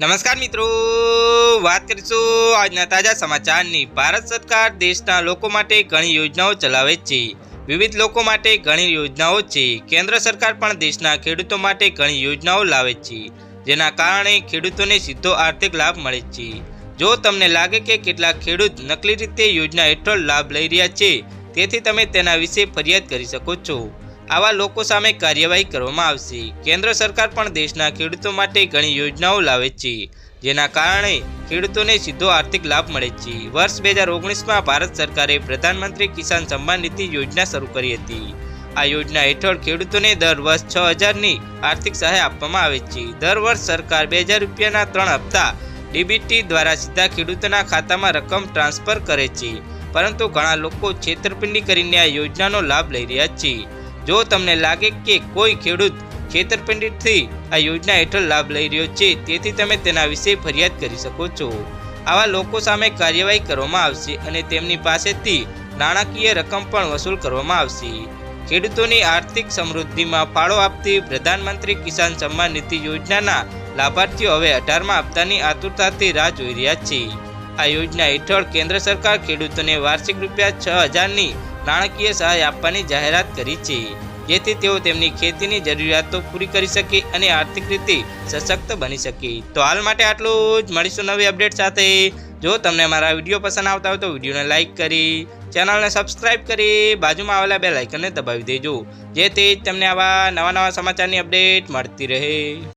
નમસ્કાર મિત્રો. વાત કરીશું આજના તાજા સમાચારની. ભારત સરકાર દેશના લોકો માટે ઘણી યોજનાઓ ચલાવે છે. વિવિધ લોકો માટે ઘણી યોજનાઓ છે. કેન્દ્ર સરકાર પણ દેશના ખેડૂતો માટે ઘણી યોજનાઓ લાવે છે. જેના કારણે ખેડૂતોને સીધો આર્થિક લાભ મળે છે. જો તમને લાગે કે કેટલાક ખેડૂત નકલી રીતે યોજના હેઠળ લાભ લઈ રહ્યા છે, તેથી તમે તેના વિશે ફરિયાદ કરી શકો છો. આવા લોકો સામે કાર્યવાહી કરવામાં આવશે. કેન્દ્ર સરકાર પણ દેશના ખેડૂતો માટે ઘણી યોજનાઓ લાવે છે, જેના કારણે ખેડૂતોને સીધો આર્થિક લાભ મળે છે. વર્ષ બે હજાર ઓગણીસમાં ભારત સરકારે પ્રધાનમંત્રી કિસાન સન્માન નિધિ યોજના શરૂ કરી હતી. આ યોજના હેઠળ ખેડૂતોને દર વર્ષ છ હજારની આર્થિક સહાય આપવામાં આવે છે. દર વર્ષ સરકાર બે હજાર રૂપિયાના ત્રણ હપ્તા ડીબીટી દ્વારા સીધા ખેડૂતોના ખાતામાં રકમ ટ્રાન્સફર કરે છે. પરંતુ ઘણા લોકો છેતરપિંડી કરીને આ યોજનાનો લાભ લઈ રહ્યા છે. જો તમને લાગે કે કોઈ ખેડૂત છેતરપિંડીથી આ યોજના હેઠળ લાભ લઈ રહ્યો છે, તેથી તમે તેના વિશે ફરિયાદ કરી શકો છો. આવા લોકો સામે કાર્યવાહી કરવામાં આવશે અને તેમની પાસેથી નાણાકીય રકમ પણ વસૂલ કરવામાં આવશે. ખેડૂતોની આર્થિક સમૃદ્ધિમાં ફાળો આપતી પ્રધાનમંત્રી કિસાન સન્માન નિધિ યોજનાના લાભાર્થીઓ હવે અઢારમાં હપ્તાની આતુરતાથી રાહ જોઈ રહ્યા છે. આ યોજના હેઠળ કેન્દ્ર સરકાર ખેડૂતોને વાર્ષિક રૂપિયા છ હજારની નાણાકીય સહાય આપવાની જાહેરાત કરી છે. જેથી તેઓ તેમની ખેતીની જરૂરિયાતો પૂરી કરી શકે અને આર્થિક રીતે સશક્ત બની શકે. તો હાલ માટે આટલું જ. મળીશું નવી અપડેટ સાથે. જો તમને મારા વીડિયો પસંદ આવતા હોય તો વિડીયોને લાઇક કરી, ચેનલને સબસ્ક્રાઇબ કરી, બાજુમાં આવેલા બે લાઇકનને દબાવી દેજો. જેથી તમને આવા નવા નવા સમાચારની અપડેટ મળતી રહે.